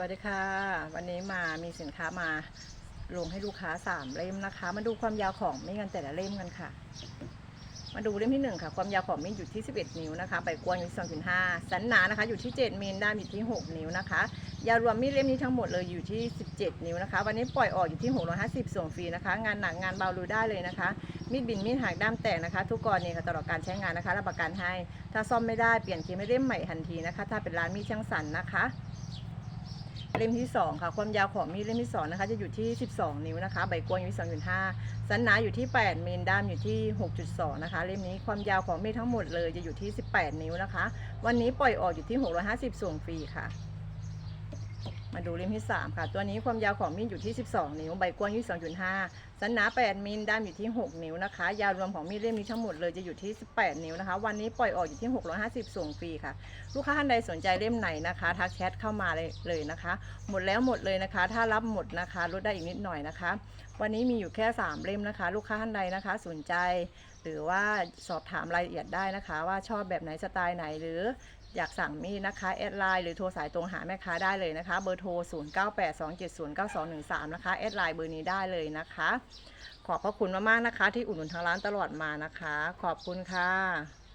วัสดีค่ะ วันนี้มามีสินค้ามาลงให้ลูกค้า3เล่มนะคะ มาดูความยาวของมีดกันแต่ละเล่มกันค่ะ มาดูเล่มที่1ค่ะ ความยาวของมีดอยู่ที่11นิ้วนะคะใบกว้างอยู่ที่2.5สันหนานะคะ อยู่ที่7มิลด้ามอยู่ที่6นิ้วนะคะ ยาวรวมมีดเล่มนี้ทั้งหมดเลยอยู่ที่17นิ้วนะคะ วันนี้ปล่อยออกอยู่ที่650ส่งฟรีนะคะ งานหนักงานเบาดูได้เลยนะคะ มีดบินมีดหักด้ามแตกนะคะ ทุกกรณีค่ะตลอดการใช้งานนะคะรับประกันให้ ถ้าซ่อมไม่ได้เปลี่ยนเคมไม่เล่มใหม่ทันทีนะคะ ถ้าเป็นร้านมีดช่างสันนะคะ เล่มที่2ค่ะความยาวของมีดเล่มที่2นะคะจะอยู่ที่ 12 นิ้วนะคะ ใบกว้างอยู่ที่2.5สันหนาอยู่ที่8มิลด้ามอยู่ที่ 6.2 นะคะ เล่มนี้ความยาวของมีดทั้งหมดเลยจะอยู่ที่ 18 นิ้วนะคะ วันนี้ปล่อยออกอยู่ที่ 650 ส่งฟรีค่ะ มาดูเล่มที่ 3 ค่ะ ตัวนี้ความยาวของมีดอยู่ที่ 12 นิ้ว ใบกว้าง22.5สันหนา 8มิลด้ามอยู่ที่ 6 นิ้วนะคะ ยาวรวมของมีดเล่มนี้ทั้งหมดเลยจะอยู่ที่ 18 นิ้วนะคะ วันนี้ปล่อยออกอยู่ที่ 650 ส่งฟรีค่ะ ลูกค้าท่านใดสนใจเล่มไหนนะคะ ทักแชทเข้ามาเลยเลยนะคะ หมดแล้วหมดเลยนะคะ ถ้ารับหมดนะคะ ลดได้อีกนิดหน่อยนะคะ วันนี้มีอยู่แค่ 3 เล่มนะคะ ลูกค้าท่านใดนะคะ สนใจ หรือว่าสอบถามรายละเอียดได้นะคะ ว่าชอบแบบไหนสไตล์ไหนหรืออยากสั่งมีดนะคะแอดไลน์หรือโทรสายตรงหาแม่ค้าได้เลยนะคะ เบอร์โทร 0982709213 นะคะแอดไลน์เบอร์นี้ได้เลยนะคะ ขอบพระคุณมากๆนะคะ ที่อุดหนุนทางร้านตลอดมานะคะ ขอบคุณค่ะ